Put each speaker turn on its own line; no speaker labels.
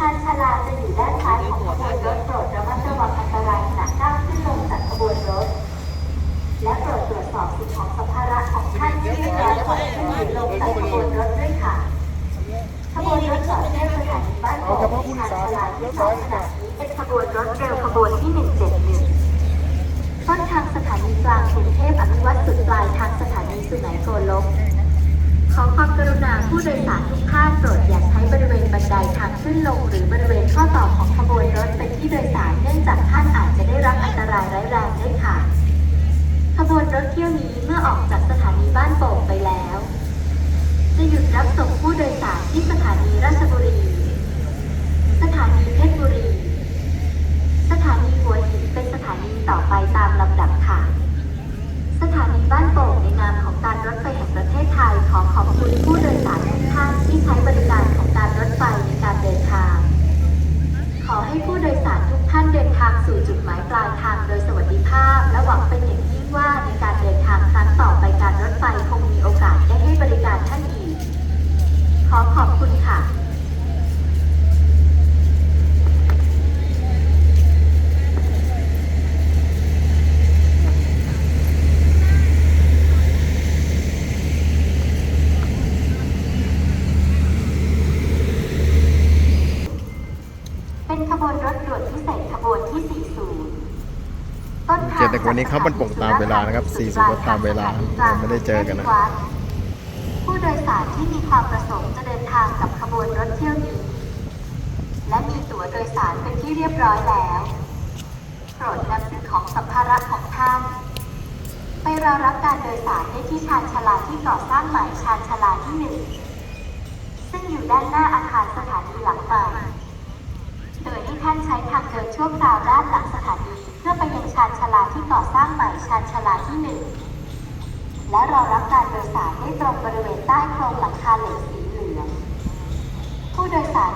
ชานชาลาจะอยู่ด้านซ้ายของขบวนรถโปรดระมัดระวังอันตรายขณะก้าวขึ้นลงจากขบวนรถ และโปรดตรวจสอบสิ่งของสัมภาระของท่านที่เรีบร้อยก่อนขึ้นหรือลงจากขบวนรถด้วยค่ะขบวนรถจอดที่สถานีบ้านโป่งชานชาลาที่สองขณะนี้เป็นขบวนรถเร็วขบวนที่ 171ต้นทางสถานีกลางกรุงเทพอนุวัตสุดปลายทางสถานีสุไหงโกลกขอความกรุณาผู้โดยสารทุกท่านโปรดอย่าใช้บริ บันไดทางขึ้นลงหรือบริเวณข้อต่อของขบวนรถเป็นที่โดยสารเนื่องจากท่านอาจจะได้รับอันตรายร้ายแรงได้ค่ะ ขบวนรถเที่ยวนี้เมื่อออกจากสถานีบ้านโป่งไปแล้ว จะหยุดรับส่ง ให้ผู้โดยสารทุกท่านเดินทางสู่จุดหมายปลายทางโดยสวัสดิภาพ และหวังเป็นอย่างยิ่งว่าในการเดินทางครั้งต่อไปการรถไฟคงมีโอกาสได้ให้บริการท่านอีก ขอขอบคุณค่ะ เป็นขบวนรถด่วน พิเศษขบวนที่ 40 ต้นทางเจ็ดแต่วันนี้เขามันปกตามเวลานะครับ 40 ก็ตามเวลายังไม่ได้เจอกันนะ ผู้โดยสารที่มีความประสงค์จะเดินทางกับขบวนรถเที่ยวนี้ และมีตั๋วโดยสารเป็นที่เรียบร้อยแล้วโปรดนำสิ่งของสัมภาระของท่านไปรอรับการโดยสารได้ที่ชานชาลาที่ก่อสร้างใหม่ชานชาลาที่หนึ่งซึ่งอยู่ด้านหน้าอาคารสถานีหลังใหม่โดยให้ ท่านใช้ทางเดินชั่วคราวด้านหลังสถานีเพื่อไปยังชานชาลาที่ก่อสร้างใหม่ชานชาลาที่หนึ่งและรอรับการโดยสารได้ตรงบริเวณใต้โครงหลังคาเหล็กสีเหลือง ผู้โดยสาร